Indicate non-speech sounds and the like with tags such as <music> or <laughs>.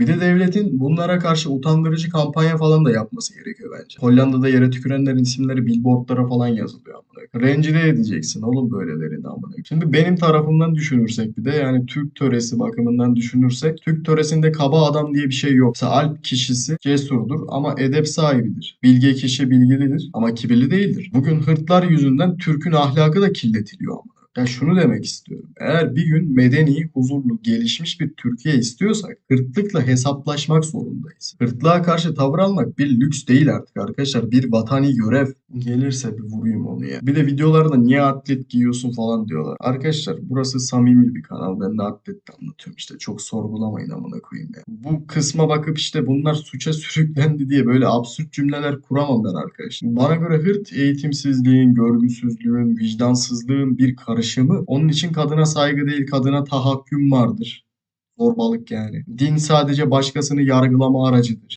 Bir de devletin bunlara karşı utandırıcı kampanya falan da yapması gerekiyor bence. Hollanda'da yere tükürenlerin isimleri billboardlara falan yazılıyor amına. Rencide edeceksin oğlum böylelerini amına. Şimdi benim tarafımdan düşünürsek bir de yani Türk töresi bakımından düşünürsek Türk töresinde kaba adam diye bir şey yok. Mesela alp kişisi cesurdur ama edep sahibidir. Bilge kişi bilgilidir ama kibirli değildir. Bugün hırtlar yüzünden Türk'ün ahlakı da kirletiliyor ama. Ya şunu demek istiyorum. Eğer bir gün medeni, huzurlu, gelişmiş bir Türkiye istiyorsak hırtlıkla hesaplaşmak zorundayız. Hırtlığa karşı tavır almak bir lüks değil artık arkadaşlar. Bir vatani görev. Gelirse bir vurayım onu ya. Bir de videolarda niye atlet giyiyorsun falan diyorlar. Arkadaşlar burası samimi bir kanal. Ben de atletle anlatıyorum işte. Çok sorgulamayın amına koyayım ya. Bu kısma bakıp işte bunlar suça <laughs> sürüklendi diye böyle absürt cümleler kuramam ben arkadaşlar. Bana göre hırt eğitimsizliğin, görgüsüzlüğün, vicdansızlığın bir karışımı. Onun için kadına saygı değil, kadına tahakküm vardır. Zorbalık yani. Din sadece başkasını yargılama aracıdır.